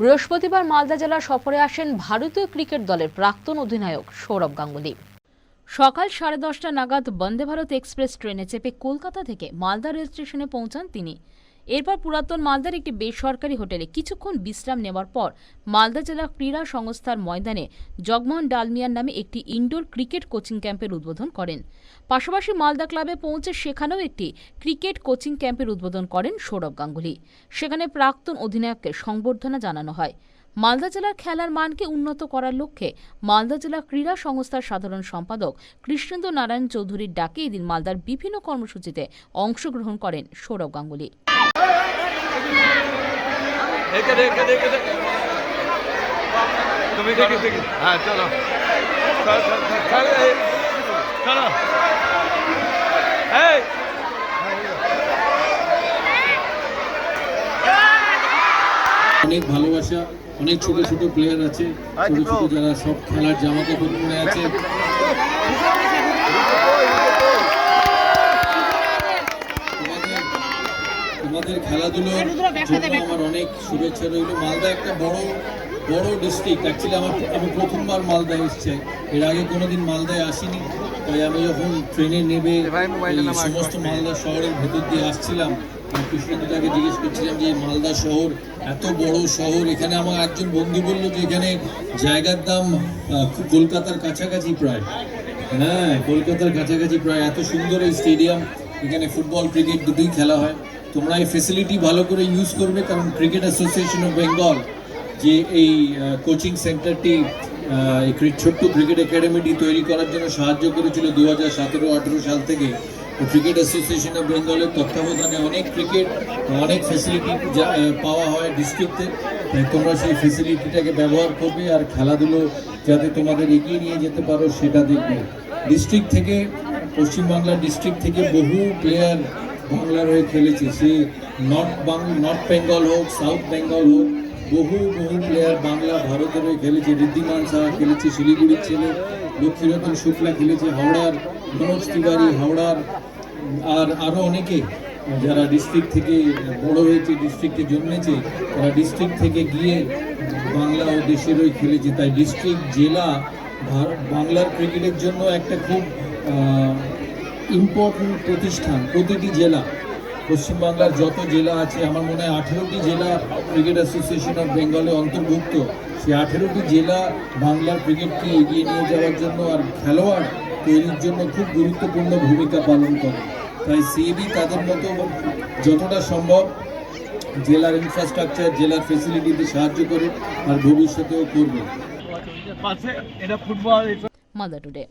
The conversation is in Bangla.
বৃহস্পতিবার মালদা জেলা সফরে আসেন ভারতীয় ক্রিকেট দলের প্রাক্তন অধিনায়ক সৌরভ গাঙ্গুলি। সকাল সাড়ে দশটা নাগাদ বন্দে ভারত এক্সপ্রেস ট্রেনে চেপে কলকাতা থেকে মালদা রেল স্টেশনে পৌঁছান তিনি। এরপর পুরাতন মালদার একটি বেসরকারি হোটেলে কিছুক্ষণ বিশ্রাম নেওয়ার পর মালদা জেলা ক্রীড়া সংস্থার ময়দানে জগমোহন ডালমিয়ার নামে একটি ইনডোর ক্রিকেট কোচিং ক্যাম্পের উদ্বোধন করেন। পাশাপাশি মালদা ক্লাবে পৌঁছে সেখানেও একটি ক্রিকেট কোচিং ক্যাম্পের উদ্বোধন করেন সৌরভ গাঙ্গুলি। সেখানে প্রাক্তন অধিনায়ককে সংবর্ধনা জানানো হয়। মালদা জেলার খেলার মানকে উন্নত করার লক্ষ্যে মালদা জেলা ক্রীড়া সংস্থার সাধারণ সম্পাদক কৃষ্ণেন্দ্র নারায়ণ চৌধুরীর ডাকে এদিন মালদার বিভিন্ন কর্মসূচিতে অংশগ্রহণ করেন সৌরভ গাঙ্গুলি। হ্যাঁ চলো। চলো। এই। অনেক ভালোবাসা অনেক ছোট ছোট প্লেয়ার আছে ছোট ছোট যারা সব খেলার জামা কাপড় পরে আছে। তোমাদের খেলাধুলোর জন্য আমার অনেক শুভেচ্ছা রইল। মালদা একটা বড় বড় ডিস্ট্রিক্ট অ্যাকচুয়ালি আমার আমি প্রথমবার মালদায় এসছি। এর আগে কোনোদিন মালদায় আসিনি। তাই আমি যখন ট্রেনে নেবে সমস্ত মালদা শহরের ভেতর দিয়ে আসছিলাম আমি কৃষ্ণদাকে জিজ্ঞেস করছিলাম যে মালদা শহর, এত বড় শহর, এখানে আমার একজন বন্ধু বলল যে, এখানে জায়গার দাম কলকাতার কাছাকাছি প্রায়। হ্যাঁ কলকাতার কাছাকাছি প্রায়। এত সুন্দর এই স্টেডিয়াম, এখানে ফুটবল, ক্রিকেট দুটোই খেলা হয়। তোমরা এই ফেসিলিটি ভালো করে ইউজ করবে, কারণ ক্রিকেট অ্যাসোসিয়েশন অফ বেঙ্গল যে এই কোচিং সেন্টারটি ছোট্ট ক্রিকেট একাডেমিটি তৈরি করার জন্য সাহায্য করেছিল দু হাজার সতেরো সাল থেকে। ক্রিকেট অ্যাসোসিয়েশন অফ বেঙ্গলের তত্ত্বাবধানে অনেক ক্রিকেট, অনেক ফেসিলিটি যা পাওয়া হয় ডিস্ট্রিক্টে তোমরা সেই ফেসিলিটিটাকে ব্যবহার করবে আর খেলাধুলো যাতে তোমাদের এগিয়ে নিয়ে যেতে পারো সেটা দেখবে। ডিস্ট্রিক্ট থেকে, পশ্চিমবাংলার ডিস্ট্রিক্ট থেকে বহু প্লেয়ার বাংলার হয়ে খেলেছে। সে নর্থ বাংলা নর্থ বেঙ্গল হোক সাউথ বেঙ্গল হোক বহু বহু প্লেয়ার বাংলা, ভারতের হয়ে খেলেছে। ঋদ্ধিমান সাহা খেলেছে, শিলিগুড়ির ছেলে। লক্ষ্মীরতন শুক্লা খেলেছে, হাওড়ার মনোজ তিওয়ারি, হাওড়ার আর আরও অনেকে যারা ডিস্ট্রিক্ট থেকে বড় হয়েছে ডিস্ট্রিক্টে জন্মেছে, তারা ডিস্ট্রিক্ট থেকে গিয়ে বাংলা ও দেশের হয়ে খেলেছে। তাই ডিস্ট্রিক্ট জেলা বাংলার ক্রিকেটের জন্য একটা খুব ইম্পর্টেন্ট প্রতিষ্ঠান প্রতিটি জেলা। পশ্চিমবাংলার যত জেলা আছে আমার মনে হয় আঠেরোটি জেলা ক্রিকেট অ্যাসোসিয়েশন অফ বেঙ্গলে অন্তর্ভুক্ত। সেই আঠেরোটি জেলা বাংলার ক্রিকেটকে এগিয়ে নিয়ে যাওয়ার জন্য আর খেলোয়াড় তৈরির জন্য খুব গুরুত্বপূর্ণ ভূমিকা পালন করে। তাই সিএবি তাদের মতো যতটা সম্ভব জেলার ইনফ্রাস্ট্রাকচার জেলার ফেসিলিটিতে সাহায্য করে আর ভবিষ্যতেও করবে। Football today